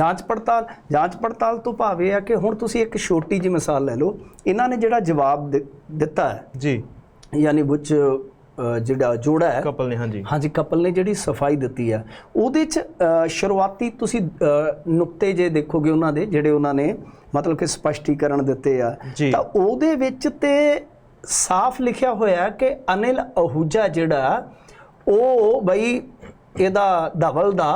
ਜਾਂਚ ਪੜਤਾਲ ਜਾਂਚ ਪੜਤਾਲ ਤੋਂ ਭਾਵ ਇਹ ਆ ਕਿ ਹੁਣ ਤੁਸੀਂ ਇੱਕ ਛੋਟੀ ਜਿਹੀ ਮਿਸਾਲ ਲੈ ਲਓ ਇਹਨਾਂ ਨੇ ਜਿਹੜਾ ਜਵਾਬ ਦਿੱਤਾ ਹੈ ਜੀ ਯਾਨੀ ਵਿੱਚ ਜਿਹੜਾ ਜੋੜਾ ਹੈ ਕਪਲ ਨੇ ਹਾਂਜੀ ਹਾਂਜੀ ਕਪਲ ਨੇ ਜਿਹੜੀ ਸਫ਼ਾਈ ਦਿੱਤੀ ਆ ਉਹਦੇ ਚ ਸ਼ੁਰੂਆਤੀ ਤੁਸੀਂ ਨੁਕਤੇ ਜੇ ਦੇਖੋਗੇ ਉਹਨਾਂ ਦੇ ਜਿਹੜੇ ਉਹਨਾਂ ਨੇ ਮਤਲਬ ਕਿ ਸਪਸ਼ਟੀਕਰਨ ਦਿੱਤੇ ਆ। ਤਾਂ ਉਹਦੇ ਵਿੱਚ ਤੇ ਸਾਫ਼ ਲਿਖਿਆ ਹੋਇਆ ਕਿ ਅਨਿਲ ਅਹੂਜਾ ਜਿਹੜਾ ਉਹ ਬਈ ਇਹਦਾ ਧਵਲ ਦਾ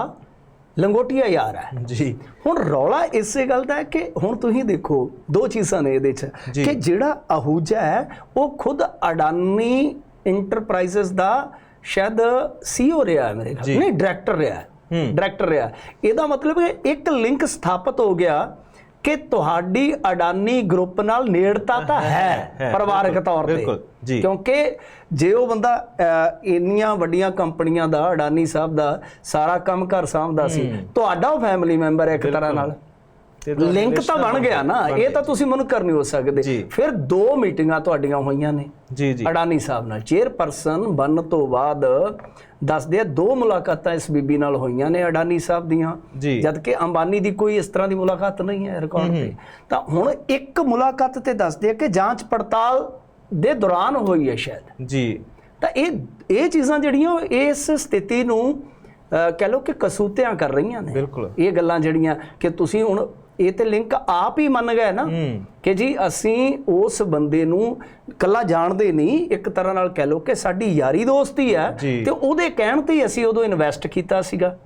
ਲੰਗੋਟੀਆ ਯਾਰ ਹੈ ਜੀ ਹੁਣ ਰੌਲਾ ਇਸੇ ਗੱਲ ਦਾ ਹੈ ਕਿ ਹੁਣ ਤੁਸੀਂ ਦੇਖੋ ਦੋ ਚੀਜ਼ਾਂ ਨੇ ਇਹਦੇ 'ਚ। ਕਿ ਜਿਹੜਾ ਅਹੂਜਾ ਹੈ ਉਹ ਖੁਦ ਅਡਾਨੀ ਇੰਟਰਪ੍ਰਾਈਜ਼ਸ ਦਾ ਸ਼ਾਇਦ ਸੀਓ ਰਿਹਾ ਹੈ ਮੇਰੇ ਖਿਆਲ। ਨਹੀਂ ਡਾਇਰੈਕਟਰ ਰਿਹਾ ਹੈ। ਡਾਇਰੈਕਟਰ ਰਿਹਾ ਇਹਦਾ ਮਤਲਬ ਇੱਕ ਲਿੰਕ ਸਥਾਪਿਤ ਹੋ ਗਿਆ ਕਿ ਤੁਹਾਡੀ ਅਡਾਨੀ ਗਰੁੱਪ ਨਾਲ ਨੇੜਤਾ ਤਾਂ ਹੈ ਪਰਿਵਾਰਕ ਤੌਰ ਤੇ। ਕਿਉਂਕਿ ਜੇ ਉਹ ਬੰਦਾ ਇੰਨੀਆਂ ਵੱਡੀਆਂ ਕੰਪਨੀਆਂ ਦਾ ਅਡਾਨੀ ਸਾਹਿਬ ਦਾ ਸਾਰਾ ਕੰਮ ਘਰ ਸਾਂਭਦਾ ਸੀ ਤੁਹਾਡਾ ਉਹ ਫੈਮਿਲੀ ਮੈਂਬਰ ਇੱਕ ਤਰ੍ਹਾਂ ਨਾਲ। ਲਿੰਕ ਤਾਂ ਬਣ ਗਿਆ ਨਾ ਇਹ ਤਾਂ ਤੁਸੀਂ ਮੈਨੂੰ ਕਰ ਨਹੀਂ ਹੋ ਸਕਦੇ। ਫਿਰ ਦੋ ਮੀਟਿੰਗਾਂ ਤੁਹਾਡੀਆਂ ਹੋਈਆਂ ਨੇ। ਜੀ ਜੀ। ਅਡਾਨੀ ਸਾਹਿਬ ਨਾਲ। ਚੇਅਰਪਰਸਨ ਬਣਨ ਤੋਂ ਬਾਅਦ ਦੱਸਦੇ ਆ ਦੋ ਮੁਲਾਕਾਤਾਂ ਇਸ ਬੀਬੀ ਨਾਲ ਹੋਈਆਂ ਨੇ ਅਡਾਨੀ ਸਾਹਿਬ ਦੀਆਂ। ਜਦ ਕਿ ਅੰਬਾਨੀ ਦੀ ਕੋਈ ਇਸ ਤਰ੍ਹਾਂ ਦੀ ਮੁਲਾਕਾਤ ਨਹੀਂ ਹੈ ਰਿਕਾਰਡ ਤੇ। ਤਾਂ ਹੁਣ ਇੱਕ ਮੁਲਾਕਾਤ ਤੇ ਦੱਸਦੇ ਆ ਕਿ ਜਾਂਚ ਪੜਤਾਲ ਦੇ ਦੌਰਾਨ ਹੋਈ ਹੈ ਸ਼ਾਇਦ। ਜੀ। ਤਾਂ ਇਹ ਇਹ ਚੀਜ਼ਾਂ ਜਿਹੜੀਆਂ ਇਸ ਸਥਿਤੀ ਨੂੰ ਕਹਿ ਲਓ ਕਿ ਕਸੂਤਿਆਂ ਕਰ ਰਹੀਆਂ ਨੇ। ਬਿਲਕੁਲ। ਇਹ ਗੱਲਾਂ ਜਿਹੜੀਆਂ ਕਿ ਤੁਸੀਂ ਹੁਣ ਇਹ ਤੇ ਲਿੰਕ ਆਪ ਹੀ ਮੰਨ ਗਏ ਨਾ ਕਿ ਜੀ ਅਸੀਂ ਉਸ ਬੰਦੇ ਨੂੰ ਕੱਲਾ ਜਾਣਦੇ ਨਹੀਂ ਇੱਕ ਤਰ੍ਹਾਂ ਨਾਲ ਕਹਿ ਲਓ ਕਿ ਸਾਡੀ ਯਾਰੀ ਦੋਸਤੀ ਹੈ। ਤੇ ਉਹਦੇ ਕਹਿਣ ਤੇ ਹੀ ਅਸੀਂ ਉਦੋਂ ਇਨਵੈਸਟ ਕੀਤਾ ਸੀਗਾ।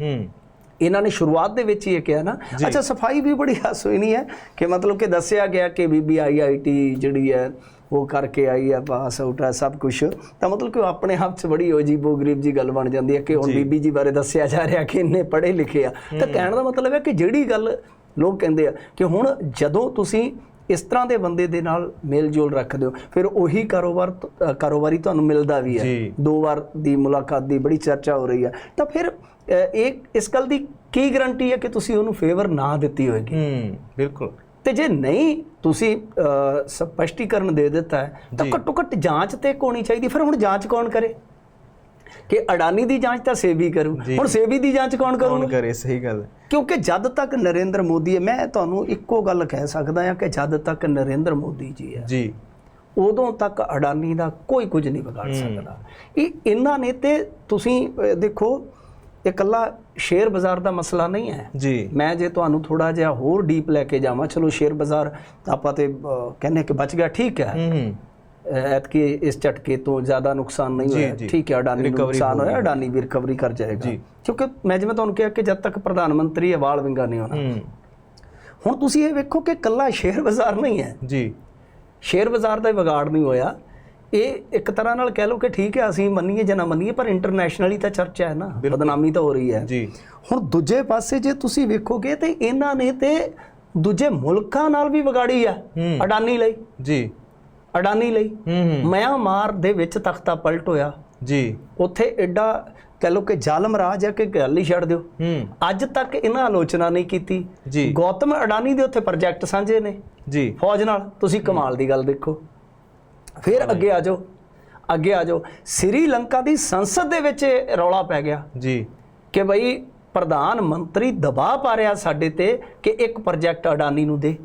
ਇਹਨਾਂ ਨੇ ਸ਼ੁਰੂਆਤ ਦੇ ਵਿੱਚ ਹੀ ਇਹ ਕਿਹਾ ਨਾ। ਅੱਛਾ ਸਫ਼ਾਈ ਵੀ ਬੜੀ ਹਾਸੋਈ ਨਹੀਂ ਹੈ ਕਿ ਮਤਲਬ ਕਿ ਦੱਸਿਆ ਗਿਆ ਕਿ ਬੀਬੀ ਆਈਆਈਟੀ ਜਿਹੜੀ ਹੈ ਉਹ ਕਰਕੇ ਆਈ ਹੈ ਪਾਸ ਆਊਟ ਹੈ ਸਭ ਕੁਝ ਤਾਂ ਮਤਲਬ ਕਿ ਆਪਣੇ ਆਪ 'ਚ ਬੜੀ ਅਜੀਬੋ ਗਰੀਬ ਜੀ ਗੱਲ ਬਣ ਜਾਂਦੀ ਹੈ ਕਿ ਹੁਣ ਬੀਬੀ ਜੀ ਬਾਰੇ ਦੱਸਿਆ ਜਾ ਰਿਹਾ ਕਿ ਇੰਨੇ ਪੜ੍ਹੇ ਲਿਖੇ ਆ। ਤਾਂ ਕਹਿਣ ਦਾ ਮਤਲਬ ਹੈ ਕਿ ਜਿਹੜੀ ਗੱਲ ਲੋਕ ਕਹਿੰਦੇ ਆ ਕਿ ਹੁਣ ਜਦੋਂ ਤੁਸੀਂ ਇਸ ਤਰ੍ਹਾਂ ਦੇ ਬੰਦੇ ਦੇ ਨਾਲ ਮੇਲ ਜੋਲ ਰੱਖਦੇ ਹੋ ਫਿਰ ਉਹੀ ਕਾਰੋਬਾਰ ਕਾਰੋਬਾਰੀ ਤੁਹਾਨੂੰ ਮਿਲਦਾ ਵੀ ਹੈ। ਦੋ ਵਾਰ ਦੀ ਮੁਲਾਕਾਤ ਦੀ ਬੜੀ ਚਰਚਾ ਹੋ ਰਹੀ ਹੈ। ਤਾਂ ਫਿਰ ਇਹ ਇਸ ਗੱਲ ਦੀ ਕੀ ਗਾਰੰਟੀ ਹੈ ਕਿ ਤੁਸੀਂ ਉਹਨੂੰ ਫੇਵਰ ਨਾ ਦਿੱਤੀ ਹੋਏਗੀ? ਹੂੰ ਬਿਲਕੁਲ। ਤੇ ਜੇ ਨਹੀਂ ਤੁਸੀਂ ਸਪਸ਼ਟੀਕਰਨ ਦੇ ਦਿੱਤਾ ਹੈ ਤਾਂ। ਘੱਟੋ ਘੱਟ ਜਾਂਚ ਤੇ ਹੋਣੀ ਚਾਹੀਦੀ। ਫਿਰ ਹੁਣ ਜਾਂਚ ਕੌਣ ਕਰੇ? ਕਿ ਅਡਾਨੀ ਦੀ ਜਾਂਚ ਤਾਂ ਸੇਬੀ ਕਰੂ। ਹੁਣ ਸੇਬੀ ਦੀ ਜਾਂਚ ਕੌਣ ਕਰੂ ਕੌਣ ਕਰੇ? ਸਹੀ ਗੱਲ। ਕਿਉਂਕਿ ਜਦ ਤੱਕ ਨਰਿੰਦਰ ਮੋਦੀ ਹੈ ਮੈਂ ਤੁਹਾਨੂੰ ਇੱਕੋ ਗੱਲ ਕਹਿ ਸਕਦਾ ਹਾਂ ਕਿ ਜਦ ਤੱਕ ਨਰਿੰਦਰ ਮੋਦੀ ਜੀ ਹੈ ਜੀ। ਉਦੋਂ ਤੱਕ ਅਡਾਨੀ ਦਾ ਕੋਈ ਕੁਝ ਨਹੀਂ ਵਿਗਾੜ ਸਕਦਾ। ਇਹ ਇਹਨਾਂ ਨੇ ਤੇ ਤੁਸੀਂ ਦੇਖੋ ਇਹ ਇਕੱਲਾ ਸ਼ੇਅਰ ਬਾਜ਼ਾਰ ਦਾ ਮਸਲਾ ਨਹੀਂ ਹੈ। ਜੀ। ਮੈਂ ਜੇ ਤੁਹਾਨੂੰ ਥੋੜਾ ਜਿਹਾ ਹੋਰ ਡੀਪ ਲੈ ਕੇ ਜਾਵਾਂ ਚਲੋ ਸ਼ੇਅਰ ਬਾਜ਼ਾਰ ਆਪਾਂ ਤੇ ਕਹਿੰਦੇ ਕਿ ਬਚ ਗਿਆ ਠੀਕ ਹੂੰ। ਐਤਕੀ ਇਸ ਝਟਕੇ ਤੋਂ ਜ਼ਿਆਦਾ ਨੁਕਸਾਨ ਨਹੀਂ ਹੋਇਆ। ਠੀਕ ਹੈ ਅਡਾਨੀ ਨੂੰ ਨੁਕਸਾਨ ਹੋਇਆ। ਅਡਾਨੀ ਵੀ ਰਿਕਵਰੀ ਕਰ ਜਾਏਗਾ। ਕਿਉਂਕਿ ਮੈਂ ਜਿਵੇਂ ਤੁਹਾਨੂੰ ਕਿਹਾ ਕਿ ਜਦ ਤੱਕ ਪ੍ਰਧਾਨ ਮੰਤਰੀ ਹੈ ਵਾਲ ਵਿੰਗਾ ਨਹੀਂ ਹੋਣਾ ਹੁਣ ਤੁਸੀਂ ਇਹ ਵੇਖੋ ਕਿ ਕੱਲਾ ਸ਼ੇਅਰ ਬਾਜ਼ਾਰ ਨਹੀਂ ਹੈ। ਜੀ। ਸ਼ੇਅਰ ਬਾਜ਼ਾਰ ਦਾ ਵਿਗਾੜ ਨਹੀਂ ਹੋਇਆ। ਇਹ ਇੱਕ ਤਰ੍ਹਾਂ ਨਾਲ ਕਹਿ ਲਓ ਕਿ ਠੀਕ ਹੈ ਅਸੀਂ ਮੰਨੀਏ ਜਾਂ ਨਾ ਮੰਨੀਏ ਪਰ ਇੰਟਰਨੈਸ਼ਨਲੀ ਤਾਂ ਚਰਚਾ ਹੈ ਨਾ। ਬਦਨਾਮੀ ਤਾਂ ਹੋ ਰਹੀ ਹੈ। ਜੀ। ਹੁਣ ਦੂਜੇ ਪਾਸੇ ਜੇ ਤੁਸੀਂ ਵੇਖੋਗੇ ਤੇ ਇਹਨਾਂ ਨੇ ਤੇ ਦੂਜੇ ਮੁਲਕਾਂ ਨਾਲ ਵੀ ਵਿਗਾੜੀ ਆ। ਅਡਾਨੀ ਲਈ। ਜੀ। ਅਡਾਨੀ ਲਈ। ਮਿਆਂਮਾਰ ਦੇ ਵਿੱਚ ਤਖਤਾ ਪਲਟ ਹੋਇਆ। ਜੀ। ਉੱਥੇ ਐਡਾ ਕਹਿ ਲਓ ਕਿ ਜ਼ਾਲਮ ਰਾਜ ਹੈ ਕਿ ਗੱਲ ਹੀ ਛੱਡ ਦਿਓ। ਅੱਜ ਤੱਕ ਇਹਨਾਂ ਆਲੋਚਨਾ ਨਹੀਂ ਕੀਤੀ। ਜੀ। ਗੌਤਮ ਅਡਾਨੀ ਦੇ ਉੱਥੇ ਪ੍ਰੋਜੈਕਟ ਸਾਂਝੇ ਨੇ। ਜੀ। ਫੌਜ ਨਾਲ। ਤੁਸੀਂ ਕਮਾਲ ਦੀ ਗੱਲ ਦੇਖੋ। ਫਿਰ ਅੱਗੇ ਆ ਜਾਓ ਅੱਗੇ ਆ ਜਾਓ ਸ੍ਰੀਲੰਕਾ ਦੀ ਸੰਸਦ ਦੇ ਵਿੱਚ ਰੌਲਾ ਪੈ ਗਿਆ। ਜੀ। ਕਿ ਬਈ ਪ੍ਰਧਾਨ ਮੰਤਰੀ ਦਬਾਅ ਪਾ ਰਿਹਾ ਸਾਡੇ ਤੇ ਕਿ ਇੱਕ ਪ੍ਰੋਜੈਕਟ ਅਡਾਨੀ ਨੂੰ ਦੇ।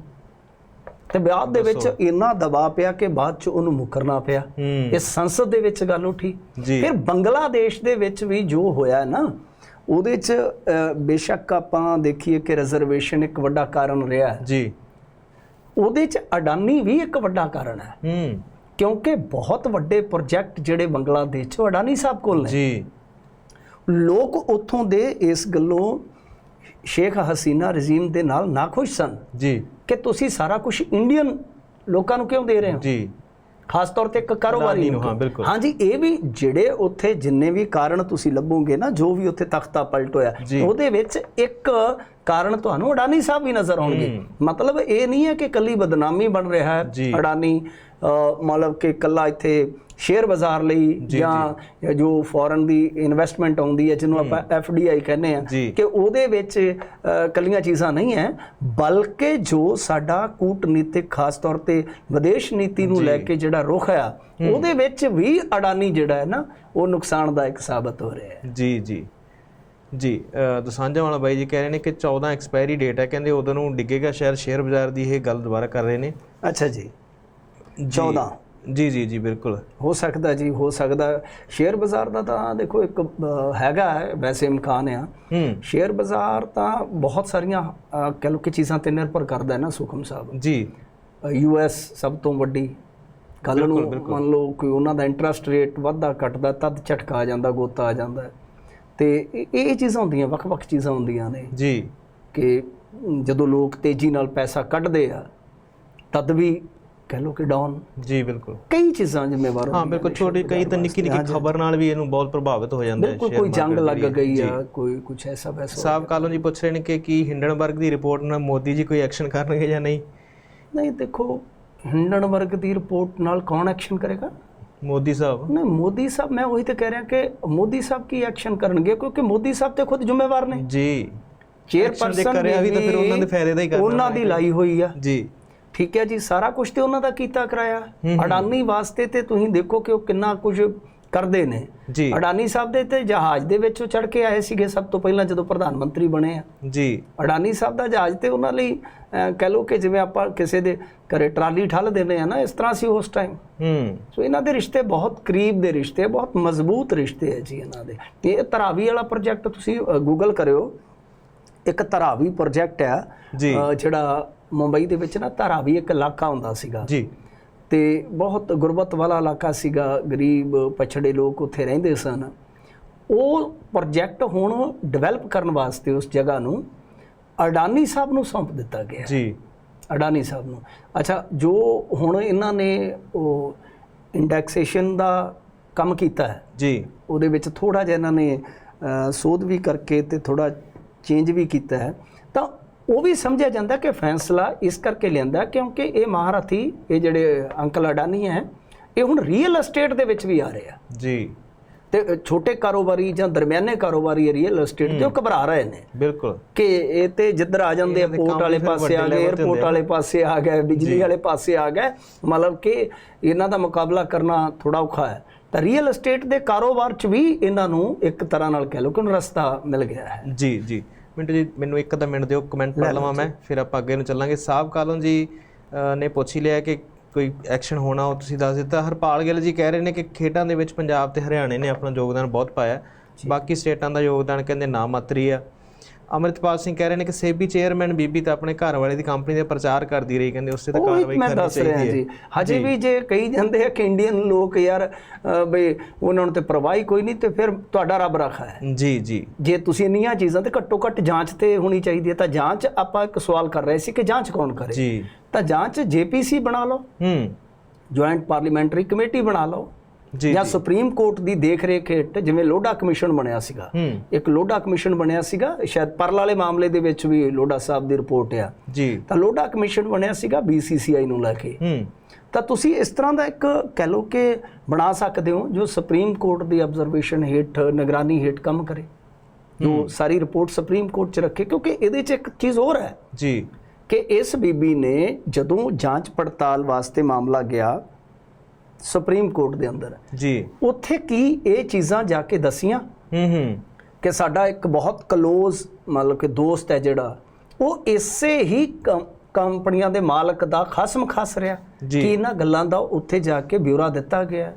ਤੇ ਬਾਅਦ ਦੇ ਵਿੱਚ ਇੰਨਾ ਦਬਾਅ ਪਿਆ ਕਿ ਬਾਅਦ ਚ ਉਹਨੂੰ ਮੁਕਰਨਾ ਪਿਆ। ਹੂੰ। ਇਸ ਸੰਸਦ ਦੇ ਵਿੱਚ ਗੱਲ ਉੱਠੀ। ਫਿਰ ਬੰਗਲਾਦੇਸ਼ ਦੇ ਵਿੱਚ ਵੀ ਜੋ ਹੋਇਆ ਨਾ ਉਹਦੇ ਚ ਬੇਸ਼ੱਕ ਆਪਾਂ ਦੇਖੀਏ ਕਿ ਰਿਜ਼ਰਵੇਸ਼ਨ ਇੱਕ ਵੱਡਾ ਕਾਰਨ ਰਿਹਾ। ਜੀ। ਉਹਦੇ ਚ ਅਡਾਨੀ ਵੀ ਇੱਕ ਵੱਡਾ ਕਾਰਨ ਹੈ। ਹੂੰ। ਕਿਉਂਕਿ ਬਹੁਤ ਵੱਡੇ ਪ੍ਰੋਜੈਕਟ ਜਿਹੜੇ ਬੰਗਲਾਦੇਸ਼ ਚ ਅਡਾਨੀ ਸਾਹਿਬ ਕੋਲ ਨੇ। ਜੀ। ਲੋਕ ਉੱਥੋਂ ਦੇ ਇਸ ਗੱਲੋਂ ਸ਼ੇਖ ਹਸੀਨਾ ਰਜੀਮ ਦੇ ਨਾਲ ਨਾਖੁਸ਼ ਸਨ ਜੀ ਕਿ ਤੁਸੀਂ ਸਾਰਾ ਕੁਝ ਇੰਡੀਅਨ ਲੋਕਾਂ ਨੂੰ ਕਿਉਂ ਦੇ ਰਹੇ ਹੋ ਜੀ ਖਾਸ ਤੌਰ ਤੇ ਇੱਕ ਕਾਰੋਬਾਰੀ ਨੂੰ, ਨੂੰ ਹਾਂ, ਬਿਲਕੁਲ। ਹਾਂਜੀ ਇਹ ਵੀ ਜਿਹੜੇ ਉੱਥੇ ਜਿੰਨੇ ਵੀ ਕਾਰਨ ਤੁਸੀਂ ਲੱਭੋਗੇ ਨਾ ਜੋ ਵੀ ਉੱਥੇ ਤਖਤਾ ਪਲਟ ਹੋਇਆ। ਉਹਦੇ ਵਿੱਚ ਇੱਕ ਕਾਰਨ ਤੁਹਾਨੂੰ ਅਡਾਨੀ ਸਾਹਿਬ ਵੀ ਨਜ਼ਰ ਆਉਣਗੇ ਮਤਲਬ ਇਹ ਨਹੀਂ ਹੈ ਕਿ ਕੱਲੀ ਬਦਨਾਮੀ ਬਣ ਰਿਹਾ ਹੈ। ਅਡਾਨੀ ਮਤਲਬ ਕਿ ਕੱਲਾ ਇੱਥੇ ਸ਼ੇਅਰ ਬਾਜ਼ਾਰ ਲਈ ਜਾਂ ਜੋ। ਫੋਰਨ ਦੀ ਇਨਵੈਸਟਮੈਂਟ ਆਉਂਦੀ ਹੈ ਜਿਹਨੂੰ ਆਪਾਂ ਐਫਡੀਆਈ ਕਹਿੰਦੇ ਆ। ਕਿ ਉਹਦੇ ਵਿੱਚ ਕੱਲੀਆਂ ਚੀਜ਼ਾਂ ਨਹੀਂ ਹੈ ਬਲਕਿ ਜੋ ਸਾਡਾ ਕੂਟਨੀਤਿਕ ਖਾਸ ਤੌਰ ਤੇ ਵਿਦੇਸ਼ ਨੀਤੀ ਨੂੰ ਲੈ ਕੇ ਜਿਹੜਾ ਰੁਖ ਆ ਉਹਦੇ ਵਿੱਚ ਵੀ ਅਡਾਨੀ ਜਿਹੜਾ ਹੈ ਨਾ ਉਹ ਨੁਕਸਾਨਦਾਇਕ ਸਾਬਤ ਹੋ ਰਿਹਾ ਹੈ। ਜੀ ਜੀ। ਜੀ ਦਸਾਂਝਾ ਵਾਲਾ ਬਾਈ ਜੀ ਕਹਿ ਰਹੇ ਨੇ ਕਿ 14 ਐਕਸਪਾਇਰੀ ਡੇਟ ਹੈ ਕਹਿੰਦੇ ਉਦੋਂ ਨੂੰ ਡਿੱਗੇਗਾ ਸ਼ਾਇਦ ਸ਼ੇਅਰ ਬਾਜ਼ਾਰ ਦੀ ਇਹ ਗੱਲ ਦੁਬਾਰਾ ਕਰ ਰਹੇ ਨੇ। ਅੱਛਾ ਜੀ। 14 ਜੀ ਜੀ ਜੀ ਬਿਲਕੁਲ। ਹੋ ਸਕਦਾ ਜੀ ਹੋ ਸਕਦਾ। ਸ਼ੇਅਰ ਬਾਜ਼ਾਰ ਦਾ ਤਾਂ ਦੇਖੋ ਇੱਕ ਹੈਗਾ ਹੈ ਵੈਸੇ ਇਮਕਾਨ ਆ। ਸ਼ੇਅਰ ਬਾਜ਼ਾਰ ਤਾਂ ਬਹੁਤ ਸਾਰੀਆਂ ਕਹਿ ਲਓ ਕਿ ਚੀਜ਼ਾਂ ਤੇ ਨਿਰਭਰ ਕਰਦਾ ਹੈ ਨਾ ਸੁਖਮ ਸਾਹਿਬ ਜੀ। ਯੂ ਐਸ ਸਭ ਤੋਂ ਵੱਡੀ। ਕੱਲ ਨੂੰ ਮੰਨ ਲਓ ਕੋਈ ਉਹਨਾਂ ਦਾ ਇੰਟਰਸਟ ਰੇਟ ਵੱਧਦਾ ਘਟਦਾ ਤਦ ਝਟਕਾ ਆ ਜਾਂਦਾ ਗੋਤਾ ਆ ਜਾਂਦਾ। ਤੇ ਇਹ- ਇਹ ਚੀਜ਼ਾਂ ਹੁੰਦੀਆਂ ਵੱਖ-ਵੱਖ ਚੀਜ਼ਾਂ ਹੁੰਦੀਆਂ ਨੇ। ਜੀ। ਕਿ ਜਦੋਂ ਲੋਕ ਤੇਜ਼ੀ ਨਾਲ ਪੈਸਾ ਕੱਢਦੇ ਆ ਤਦ ਵੀ ਕਹਿ ਲਓ ਕਿ ਡਾਊਨ ਜੀ ਬਿਲਕੁਲ। ਕਈ ਚੀਜ਼ਾਂ ਜ਼ਿੰਮੇਵਾਰ ਹਾਂ ਬਿਲਕੁਲ ਛੋਟੀ ਕਈ ਤਾਂ ਨਿੱਕੀ ਨਿੱਕੀ ਖਬਰ ਨਾਲ ਵੀ ਇਹਨੂੰ ਬਹੁਤ ਪ੍ਰਭਾਵਿਤ ਹੋ ਜਾਂਦਾ ਹੈ ਬਿਲਕੁਲ ਕੋਈ ਜੰਗ ਲੱਗ ਗਈ ਆ ਕੋਈ ਕੁਝ ਐਸਾ ਵੈਸਾ ਸਾਹਿਬ ਕਾਲੋਂ ਜੀ ਪੁੱਛ ਰਹੇ ਨੇ ਕਿ ਕੀ ਹਿੰਡਨਬਰਗ ਦੀ ਰਿਪੋਰਟ ਨਾਲ ਮੋਦੀ ਜੀ ਕੋਈ ਐਕਸ਼ਨ ਕਰਨਗੇ ਜਾਂ ਨਹੀਂ? ਨਹੀਂ ਦੇਖੋ ਹਿੰਡਨਬਰਗ ਦੀ ਰਿਪੋਰਟ ਨਾਲ ਕੌਣ ਐਕਸ਼ਨ ਕਰੇਗਾ? ਮੋਦੀ ਸਾਹਿਬ। ਨਹੀਂ ਮੋਦੀ ਸਾਹਿਬ ਮੈਂ ਉਹੀ ਤਾਂ ਕਹਿ ਰਿਹਾ ਕਿ ਮੋਦੀ ਸਾਹਿਬ ਕੀ ਐਕਸ਼ਨ ਕਰਨਗੇ? ਕਿਉਂਕਿ ਮੋਦੀ ਸਾਹਿਬ ਤੇ ਖੁਦ ਜ਼ਿੰਮੇਵਾਰ ਨੇ। ਜੀ। ਚੇਅਰਪਰਸਨ ਕਰਿਆ ਵੀ ਤਾਂ ਫਿਰ ਉਹਨਾਂ ਦੇ ਫਾਇਦੇ ਦਾ ਹੀ ਕਰਨਾ ਉਹਨਾਂ ਦੀ ਲਾਈ ਹੋਈ ਆ। ਜੀ। ਠੀਕ ਹੈ ਜੀ ਸਾਰਾ ਕੁਝ ਤੇ ਉਹਨਾਂ ਦਾ ਕੀਤਾ ਕਰਾਇਆ। ਅਡਾਨੀ ਵਾਸਤੇ ਤੇ ਤੁਸੀਂ ਦੇਖੋ ਕਿ ਉਹ ਕਿੰਨਾ ਕੁਝ ਕਰਦੇ ਨੇ। ਜੀ। ਅਡਾਨੀ ਸਾਹਿਬ ਦੇ ਤੇ ਜਹਾਜ਼ ਦੇ ਵਿੱਚ ਚੜ ਕੇ ਆਏ ਸੀਗੇ ਸਭ ਤੋਂ ਪਹਿਲਾਂ ਜਦੋਂ ਪ੍ਰਧਾਨ ਮੰਤਰੀ ਬਣੇ ਆ। ਜੀ। ਅਡਾਨੀ ਸਾਹਿਬ ਦਾ ਜਹਾਜ਼ ਤੇ ਉਹਨਾਂ ਲਈ ਕਹਿ ਲਓ ਕਿ ਜਿਵੇਂ ਆਪਾਂ ਕਿਸੇ ਦੇ ਘਰੇ ਟਰਾਲੀ ਠੱਲ ਦਿੰਦੇ ਆ ਨਾ ਇਸ ਤਰ੍ਹਾਂ ਸੀ ਉਸ ਟਾਈਮ ਹੂੰ। ਸੋ ਇਹਨਾਂ ਦੇ ਰਿਸ਼ਤੇ ਬਹੁਤ ਕਰੀਬ ਦੇ ਰਿਸ਼ਤੇ ਬਹੁਤ ਮਜ਼ਬੂਤ ਰਿਸ਼ਤੇ ਹੈ ਜੀ ਇਹਨਾਂ ਦੇ। ਇਹ ਧਰਾਵੀ ਵਾਲਾ ਪ੍ਰੋਜੈਕਟ ਤੁਸੀਂ ਗੂਗਲ ਕਰਿਓ। ਇੱਕ ਧਰਾਵੀ ਪ੍ਰੋਜੈਕਟ ਹੈ ਜਿਹੜਾ ਮੁੰਬਈ ਦੇ ਵਿੱਚ ਨਾ ਧਰਾਵੀ ਇੱਕ ਇਲਾਕਾ ਹੁੰਦਾ ਸੀਗਾ। ਜੀ। ਤੇ ਬਹੁਤ ਗੁਰਬਤ ਵਾਲਾ ਇਲਾਕਾ ਸੀਗਾ ਗਰੀਬ ਪਛੜੇ ਲੋਕ ਉੱਥੇ ਰਹਿੰਦੇ ਸਨ। ਉਹ ਪ੍ਰੋਜੈਕਟ ਹੁਣ ਡਿਵੈਲਪ ਕਰਨ ਵਾਸਤੇ ਉਸ ਜਗ੍ਹਾ ਨੂੰ ਅਡਾਨੀ ਸਾਹਿਬ ਨੂੰ ਸੌਂਪ ਦਿੱਤਾ ਗਿਆ। ਜੀ। ਅਡਾਨੀ ਸਾਹਿਬ ਨੂੰ। ਅੱਛਾ ਜੋ ਹੁਣ ਇਹਨਾਂ ਨੇ ਉਹ ਇੰਡੈਕਸੇਸ਼ਨ ਦਾ ਕੰਮ ਕੀਤਾ ਹੈ ਜੀ। ਉਹਦੇ ਵਿੱਚ ਥੋੜਾ ਜਿਹਾ ਇਹਨਾਂ ਨੇ ਸੋਧ ਵੀ ਕਰਕੇ ਤੇ ਥੋੜਾ ਚੇਂਜ ਵੀ ਕੀਤਾ ਹੈ ਤਾਂ ਉਹ ਵੀ ਸਮਝਿਆ ਜਾਂਦਾ ਕਿ ਫੈਸਲਾ ਇਸ ਕਰਕੇ ਲਿਆਂਦਾ ਕਿਉਂਕਿ ਇਹ ਮਹਾਰਥੀ ਇਹ ਜਿਹੜੇ ਅੰਕਲ ਅਡਾਨੀ ਹੈ ਇਹ ਹੁਣ ਰੀਅਲ ਅਸਟੇਟ ਦੇ ਵਿੱਚ ਵੀ ਆ ਰਹੇ ਆ। ਜੀ। ਤੇ ਛੋਟੇ ਕਾਰੋਬਾਰੀ ਜਾਂ ਦਰਮਿਆਨੇ ਕਾਰੋਬਾਰੀ ਰੀਅਲ ਅਸਟੇਟ ਤੇ ਉਹ ਘਬਰਾ ਰਹੇ ਨੇ। ਬਿਲਕੁਲ। ਕਿ ਇਹ ਤੇ ਜਿੱਧਰ ਆ ਜਾਂਦੇ ਆ ਪੋਰਟ ਵਾਲੇ ਪਾਸੇ ਆ ਗਏ 에어ਪੋਰਟ ਵਾਲੇ ਪਾਸੇ ਆ ਗਏ ਬਿਜਲੀ ਵਾਲੇ ਪਾਸੇ ਆ ਗਏ। ਮਤਲਬ ਕਿ ਇਹਨਾਂ ਦਾ ਮੁਕਾਬਲਾ ਕਰਨਾ ਥੋੜਾ ਔਖਾ ਹੈ। ਤਾਂ ਰੀਅਲ ਏਸਟੇਟ ਦੇ ਕਾਰੋਬਾਰ 'ਚ ਵੀ ਇਹਨਾਂ ਨੂੰ ਇੱਕ ਤਰ੍ਹਾਂ ਨਾਲ ਕਹਿ ਲਓ ਕਿ ਉਹਨੂੰ ਰਸਤਾ ਮਿਲ ਗਿਆ ਹੈ। ਜੀ ਜੀ। ਮਿੰਟੂ ਜੀ ਮੈਨੂੰ ਇੱਕ ਅੱਧਾ ਮਿੰਟ ਦਿਓ ਕਮੈਂਟ ਪੜ੍ਹ ਲਵਾਂ ਮੈਂ ਫਿਰ ਆਪਾਂ ਅੱਗੇ ਨੂੰ ਚੱਲਾਂਗੇ। ਸਾਹਿਬ ਕਾਲੋਂ ਜੀ ਨੇ ਪੁੱਛ ਹੀ ਲਿਆ ਕਿ ਕੋਈ ਐਕਸ਼ਨ ਹੋਣਾ ਉਹ ਤੁਸੀਂ ਦੱਸ ਦਿੱਤਾ। ਹਰਪਾਲ ਗਿੱਲ ਜੀ ਕਹਿ ਰਹੇ ਨੇ ਕਿ ਖੇਡਾਂ ਦੇ ਵਿੱਚ ਪੰਜਾਬ ਤੇ ਹਰਿਆਣੇ ਨੇ ਆਪਣਾ ਯੋਗਦਾਨ ਬਹੁਤ ਪਾਇਆ। ਬਾਕੀ ਸਟੇਟਾਂ ਦਾ ਯੋਗਦਾਨ ਕਹਿੰਦੇ ਨਾ ਮਾਤਰੀ ਆ। ਅਮਰਿਤਪਾਲ ਸਿੰਘ ਕਹਿ ਰਹੇ ਨੇ ਕਿ ਸੇਬੀ ਚੇਅਰਮੈਨ ਬੀਬੀ ਤਾਂ ਆਪਣੇ ਘਰ ਵਾਲੇ ਦੀ ਕੰਪਨੀ ਦਾ ਪ੍ਰਚਾਰ ਕਰਦੀ ਰਹੀ ਕਹਿੰਦੇ ਉਸੇ ਤੇ ਕਾਰਵਾਈ ਕਰਨੀ ਚਾਹੀਦੀ ਜੀ ਹੈ। ਹਜੇ ਵੀ ਜੇ ਕਹੀ ਜਾਂਦੇ ਆ ਕਿ ਇੰਡੀਅਨ ਲੋਕ ਯਾਰ ਬਈ ਉਹਨਾਂ ਨੂੰ ਤੇ ਪਰਵਾਹੀ ਕੋਈ ਨਹੀਂ ਤੇ ਫਿਰ ਤੁਹਾਡਾ ਰੱਬ ਰੱਖਾ ਹੈ। ਜੀ ਜੀ। ਜੇ ਤੁਸੀਂ ਇੰਨੀਆਂ ਚੀਜ਼ਾਂ ਤੇ ਘੱਟੋ ਘੱਟ ਜਾਂਚ ਤੇ ਹੋਣੀ ਚਾਹੀਦੀ ਹੈ ਤਾਂ ਜਾਂਚ ਆਪਾਂ ਇੱਕ ਸਵਾਲ ਕਰ ਰਹੇ ਸੀ ਕਿ ਜਾਂਚ ਕੌਣ ਕਰੇ? ਜੀ। ਤਾਂ ਜਾਂਚ ਜੇਪੀਸੀ ਬਣਾ ਲਓ। ਹੂੰ। ਜੁਆਇੰਟ ਪਾਰਲੀਮੈਂਟਰੀ ਕਮੇਟੀ ਬਣਾ ਲਓ। ਜੀ ਸੁਪਰੀਮ ਕੋਰਟ ਦੀ ਦੇਖ ਰੇਖ ਹੇਠ ਜਿਵੇਂ ਲੋਢਾ ਕਮਿਸ਼ਨ ਬਣਿਆ ਸੀਗਾ ਇੱਕ ਲੋਢਾ ਕਮਿਸ਼ਨ ਬਣਿਆ ਸੀਗਾ ਸ਼ਾਇਦ ਪਰਲ ਵਾਲੇ ਮਾਮਲੇ ਦੇ ਵਿੱਚ ਵੀ ਲੋਢਾ ਸਾਹਿਬ ਦੀ ਰਿਪੋਰਟ ਆ। ਜੀ। ਤਾਂ ਲੋਢਾ ਕਮਿਸ਼ਨ ਬਣਿਆ ਸੀਗਾ BCCI ਨੂੰ ਲੈ ਕੇ। ਤਾਂ ਤੁਸੀਂ ਇਸ ਤਰ੍ਹਾਂ ਦਾ ਇੱਕ ਕਹਿ ਲਓ ਕਿ ਬਣਾ ਸਕਦੇ ਹੋ ਜੋ ਸੁਪਰੀਮ ਕੋਰਟ ਦੀ ਆਬਜ਼ਰਵੇਸ਼ਨ ਹੇਠ ਨਿਗਰਾਨੀ ਹੇਠ ਕੰਮ ਕਰੇ। ਜੋ ਸਾਰੀ ਰਿਪੋਰਟ ਸੁਪਰੀਮ ਕੋਰਟ 'ਚ ਰੱਖੇ ਕਿਉਂਕਿ ਇਹਦੇ 'ਚ ਇੱਕ ਚੀਜ਼ ਹੋਰ ਹੈ ਜੀ। ਕਿ ਇਸ ਬੀਬੀ ਨੇ ਜਦੋਂ ਜਾਂਚ ਪੜਤਾਲ ਵਾਸਤੇ ਮਾਮਲਾ ਗਿਆ ਸੁਪਰੀਮ ਕੋਰਟ ਦੇ ਅੰਦਰ। ਜੀ। ਉੱਥੇ ਕੀ ਇਹ ਚੀਜ਼ਾਂ ਜਾ ਕੇ ਦਸੀਆਂ? ਹੂੰ ਹੂੰ। ਕਿ ਸਾਡਾ ਇੱਕ ਬਹੁਤ ਕਲੋਜ਼ ਮਤਲਬ ਕਿ ਦੋਸਤ ਹੈ ਜਿਹੜਾ ਉਹ ਇਸੇ ਹੀ ਕੰਪਨੀਆਂ ਦੇ ਮਾਲਕ ਦਾ ਖਸਮ ਖਸ ਰਿਹਾ। ਕਿ ਇਹਨਾਂ ਗੱਲਾਂ ਦਾ ਉੱਥੇ ਜਾ ਕੇ ਬਿਊਰਾ ਦਿੱਤਾ ਗਿਆ।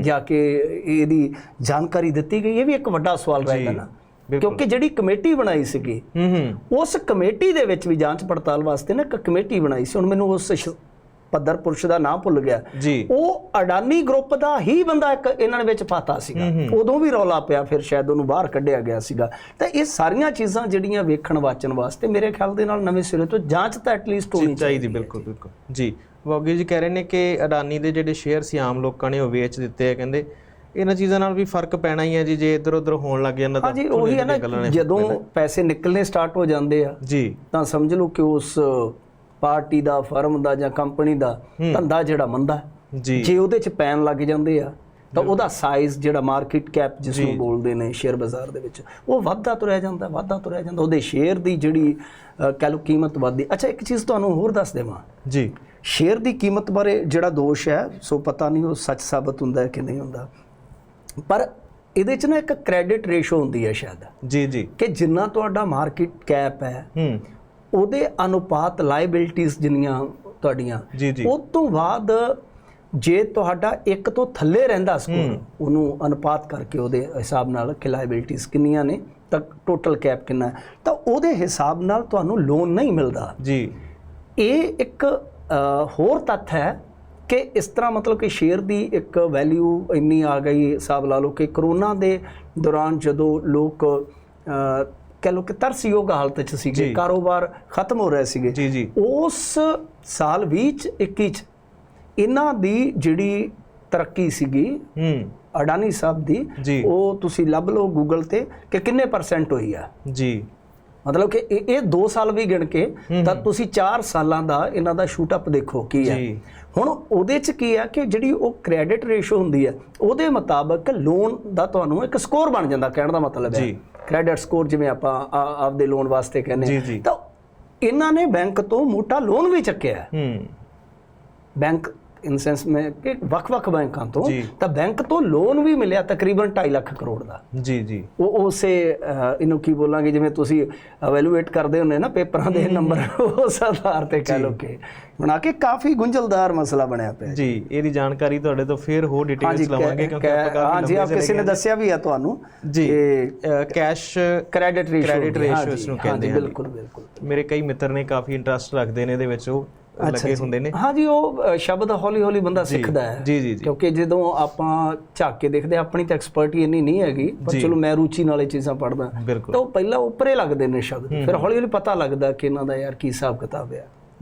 ਜਾ ਕੇ ਇਹਦੀ ਜਾਣਕਾਰੀ ਦਿੱਤੀ ਗਈ। ਇਹ ਵੀ ਇੱਕ ਵੱਡਾ ਸਵਾਲ ਰਹੇਗਾ ਨਾ। ਕਿਉਂਕਿ ਜਿਹੜੀ ਕਮੇਟੀ ਬਣਾਈ ਸੀਗੀ ਹੂੰ ਹੂੰ। ਉਸ ਕਮੇਟੀ ਦੇ ਵਿੱਚ ਵੀ ਜਾਂਚ ਪੜਤਾਲ ਵਾਸਤੇ ਨਾ ਇੱਕ ਕਮੇਟੀ ਬਣਾਈ ਸੀ। ਹੁਣ ਮੈਨੂੰ ਉਸ ਪੱਧਰ ਪੁਰਸ਼ ਦਾ ਨਾਮ ਭੁੱਲ ਗਿਆ। ਉਹ ਅਡਾਨੀ ਗਰੁੱਪ ਦਾ ਹੀ ਬੰਦਾ ਇੱਕ ਇਹਨਾਂ ਵਿੱਚ ਪਾਤਾ ਸੀਗਾ। ਉਦੋਂ ਵੀ ਰੌਲਾ ਪਿਆ ਫਿਰ ਸ਼ਾਇਦ ਉਹਨੂੰ ਬਾਹਰ ਕੱਢਿਆ ਗਿਆ ਸੀਗਾ। ਤਾਂ ਇਹ ਸਾਰੀਆਂ ਚੀਜ਼ਾਂ ਜਿਹੜੀਆਂ ਵੇਖਣ ਵਾਚਣ ਵਾਸਤੇ ਮੇਰੇ ਖਿਆਲ ਦੇ ਨਾਲ ਨਵੇਂ ਸਿਰੇ ਤੋਂ ਜਾਂਚ ਤਾਂ ਐਟਲੀਸਟ ਹੋਣੀ ਚਾਹੀਦੀ ਬਿਲਕੁਲ ਬਿਲਕੁਲ। ਜੀ ਵੋਗੀ ਜੀ ਕਹਿ ਰਹੇ ਨੇ ਕਿ ਅਡਾਨੀ ਦੇ ਜਿਹੜੇ ਸ਼ੇਅਰ ਸੀ ਆਮ ਲੋਕਾਂ ਨੇ ਉਹ ਵੇਚ ਦਿੱਤੇ ਆ ਕਹਿੰਦੇ ਇਹਨਾਂ ਚੀਜ਼ਾਂ ਨਾਲ ਵੀ ਫ਼ਰਕ ਪੈਣਾ ਹੀ ਹੈ ਜੀ ਜੇ ਇੱਧਰ ਉੱਧਰ ਹੋਣ ਲੱਗ ਜਾਂਦਾ ਤਾਂ ਹਾਂਜੀ ਉਹੀ ਹੈ ਨਾ ਜਦੋਂ ਪੈਸੇ ਨਿਕਲਨੇ ਸਟਾਰਟ ਹੋ ਜਾਂਦੇ ਆ ਜੀ। ਤਾਂ ਸਮਝ ਲਓ ਕਿ ਉਸ ਪਾਰਟੀ ਦਾ ਫਰਮ ਦਾ ਜਾਂ ਕੰਪਨੀ ਦਾ ਧੰਦਾ ਜਿਹੜਾ ਮੰਦਾ। ਜੀ। ਜੇ ਉਹਦੇ ਚ ਪੈਣ ਲੱਗ ਜਾਂਦੇ ਆ ਤਾਂ ਉਹਦਾ ਸਾਈਜ਼ ਜਿਹੜਾ ਮਾਰਕੀਟ ਕੈਪ ਜਿਸ ਨੂੰ ਬੋਲਦੇ ਨੇ ਸ਼ੇਅਰ ਬਾਜ਼ਾਰ ਦੇ ਵਿੱਚ ਉਹ ਵੱਧਦਾ ਤੁਰਿਆ ਜਾਂਦਾ ਵੱਧਦਾ ਤੁਰਿਆ ਜਾਂਦਾ। ਉਹਦੇ ਸ਼ੇਅਰ ਦੀ ਜਿਹੜੀ ਕਹਿ ਲਓ ਕੀਮਤ ਵੱਧਦੀ ਅੱਛਾ ਇੱਕ ਚੀਜ਼ ਤੁਹਾਨੂੰ ਹੋਰ ਦੱਸ ਦੇਵਾਂ। ਜੀ। ਸ਼ੇਅਰ ਦੀ ਕੀਮਤ ਬਾਰੇ ਜਿਹੜਾ ਦੋਸ਼ ਹੈ ਸੋ ਪਤਾ ਨਹੀਂ ਉਹ ਸੱਚ ਸਾਬਤ ਹੁੰਦਾ ਹੈ ਕਿ ਨਹੀਂ ਹੁੰਦਾ। ਪਰ ਇਹਦੇ ਚ ਨਾ ਇੱਕ ਕ੍ਰੈਡਿਟ ਰੇਸ਼ੋ ਹੁੰਦੀ ਹੈ ਸ਼ਾਇਦ। ਜੀ ਜੀ। ਕਿ ਜਿੰਨਾ ਤੁਹਾਡਾ ਮਾਰਕੀਟ ਕੈਪ ਹੈ ਹੂੰ। ਉਹਦੇ ਅਨੁਪਾਤ ਲਾਇਬਿਲਟੀਆਂ ਜਿੰਨੀਆਂ ਤੁਹਾਡੀਆਂ ਉਸ ਤੋਂ ਬਾਅਦ ਜੇ ਤੁਹਾਡਾ ਇੱਕ ਤੋਂ ਥੱਲੇ ਰਹਿੰਦਾ ਸਕੋਰ ਉਹਨੂੰ ਅਨੁਪਾਤ ਕਰਕੇ ਉਹਦੇ ਹਿਸਾਬ ਨਾਲ ਕਿ ਲਾਇਬਿਲਟੀਆਂ ਕਿੰਨੀਆਂ ਨੇ ਤਾਂ ਟੋਟਲ ਕੈਪ ਕਿੰਨਾ ਤਾਂ ਉਹਦੇ ਹਿਸਾਬ ਨਾਲ ਤੁਹਾਨੂੰ ਲੋਨ ਨਹੀਂ ਮਿਲਦਾ। ਜੀ। ਇਹ ਇੱਕ ਹੋਰ ਤੱਥ ਹੈ ਕਿ ਇਸ ਤਰ੍ਹਾਂ ਮਤਲਬ ਕਿ ਸ਼ੇਅਰ ਦੀ ਇੱਕ ਵੈਲਿਊ ਇੰਨੀ ਆ ਗਈ ਹਿਸਾਬ ਲਾ ਲਓ ਕਿ ਕਰੋਨਾ ਦੇ ਦੌਰਾਨ ਜਦੋਂ ਲੋਕ ਕਹਿ ਲਓ ਕਿ ਤਰਸਯੋਗ ਹਾਲਤ 'ਚ ਸੀਗੇ। ਕਾਰੋਬਾਰ ਖਤਮ ਹੋ ਰਹੇ ਸੀਗੇ। ਜੀ ਜੀ। ਉਸ ਸਾਲ 20 ਚ 21 ਚ ਇਹਨਾਂ ਦੀ ਜਿਹੜੀ ਤਰੱਕੀ ਸੀਗੀ ਹੂੰ। ਅਡਾਨੀ ਸਾਹਿਬ ਦੀ ਉਹ ਤੁਸੀਂ ਲੱਭ ਲਓ ਗੂਗਲ ਤੇ ਕਿ ਕਿੰਨੇ ਪਰਸੈਂਟ ਹੋਈ ਆ। ਜੀ। ਮਤਲਬ ਕਿ ਇਹ ਇਹ 2 ਸਾਲ ਵੀ ਗਿਣ ਕੇ ਤਾਂ ਤੁਸੀਂ 4 ਸਾਲਾਂ ਦਾ ਇਹਨਾਂ ਦਾ ਸ਼ੂਟ ਅਪ ਦੇਖੋ ਕੀ ਹੈ ਹੁਣ ਉਹਦੇ ਚ ਕੀ ਹੈ ਕਿ ਜਿਹੜੀ ਉਹ ਕ੍ਰੈਡਿਟ ਰੇਸ਼ੋ ਹੁੰਦੀ ਹੈ ਉਹਦੇ ਮੁਤਾਬਕ ਲੋਨ ਦਾ ਤੁਹਾਨੂੰ ਇੱਕ ਸਕੋਰ ਬਣ ਜਾਂਦਾ ਕਹਿਣ ਦਾ ਮਤਲਬ ਹੈ। ਜੀ। ਕ੍ਰੈਡਿਟ ਸਕੋਰ ਜਿਵੇਂ ਆਪਾਂ ਆਪਦੇ ਲੋਨ ਵਾਸਤੇ ਕਹਿੰਦੇ। ਤਾਂ ਇਹਨਾਂ ਨੇ ਬੈਂਕ ਤੋਂ ਮੋਟਾ ਲੋਨ ਵੀ ਚੱਕਿਆ ਹੈ। ਹੂੰ ਬੈਂਕ ਇਨ ਸੈਂਸ ਮੈਂ ਕਿ ਵੱਖ-ਵੱਖ ਬੈਂਕਾਂ ਤੋਂ ਜੀ। ਤਾਂ ਬੈਂਕ ਤੋਂ ਲੋਨ ਵੀ ਮਿਲਿਆ ਤਕਰੀਬਨ 2.5 ਲੱਖ ਕਰੋੜ ਦਾ। ਜੀ ਜੀ। ਉਹ ਉਸੇ ਇਹਨੂੰ ਕੀ ਬੋਲਾਂਗੇ ਜਿਵੇਂ ਤੁਸੀਂ ਅਵੈਲੂਏਟ ਕਰਦੇ ਹੁੰਦੇ ਨਾ ਪੇਪਰਾਂ ਦੇ ਨੰਬਰ ਉਸ ਆਧਾਰ ਤੇ ਕਹਿ ਲਓ ਕਿ। ਬਣਾ ਕੇ ਕਾਫੀ ਗੁੰਝਲਦਾਰ ਮਸਲਾ ਬਣਿਆ ਪਿਆ ਜੀ ਇਹਦੀ ਜਾਣਕਾਰੀ ਤੁਹਾਡੇ ਤੋਂ ਫਿਰ ਹੋਰ ਡਿਟੇਲਸ ਲਵਾਂਗੇ ਕਿਉਂਕਿ ਆਪਾਂ ਕਾਫੀ ਹਾਂਜੀ ਆਪ ਕਿਸੇ ਨੇ ਦੱਸਿਆ ਵੀ ਆ ਤੁਹਾਨੂੰ ਜੀ ਕਿ ਕੈਸ਼ ਕ੍ਰੈਡਿਟ ਰੇਸ਼ੋ ਇਸ ਨੂੰ ਕਹਿੰਦੇ ਹਨ। ਬਿਲਕੁਲ ਬਿਲਕੁਲ। ਮੇਰੇ ਕਈ ਮਿੱਤਰ ਨੇ ਕਾਫੀ ਇੰਟਰਸਟ ਰੱਖਦੇ ਨੇ ਇਹਦੇ ਵਿੱਚ ਉਹ ਲੱਗੇ ਹੁੰਦੇ ਨੇ। ਹਾਂਜੀ ਉਹ ਸ਼ਬਦ ਹੌਲੀ ਹੌਲੀ ਬੰਦਾ ਸਿੱਖਦਾ ਹੈ। ਜੀ ਜੀ ਕਿਉਂਕਿ ਜਦੋਂ ਆਪਾਂ ਝਾਕ ਕੇ ਦੇਖਦੇ ਆਪਣੀ ਤਾਂ ਐਕਸਪਰਟੀ ਇੰਨੀ ਨਹੀਂ ਹੈਗੀ ਪਰ ਚਲੋ ਮੈਂ ਰੁਚੀ ਨਾਲ ਇਹ ਚੀਜ਼ਾਂ ਬਿਲਕੁਲ। ਤਾਂ ਉਹ ਪਹਿਲਾਂ ਉੱਪਰੇ ਲੱਗਦੇ ਨੇ ਸ਼ਬਦ। ਫਿਰ ਹੌਲੀ ਹੌਲੀ ਪਤਾ ਲੱਗਦਾ ਕਿ ਇਹਨਾਂ ਦਾ ਯਾਰ ਕੀ ਹਿਸਾਬ ਕਿਤਾਬ ਹੈ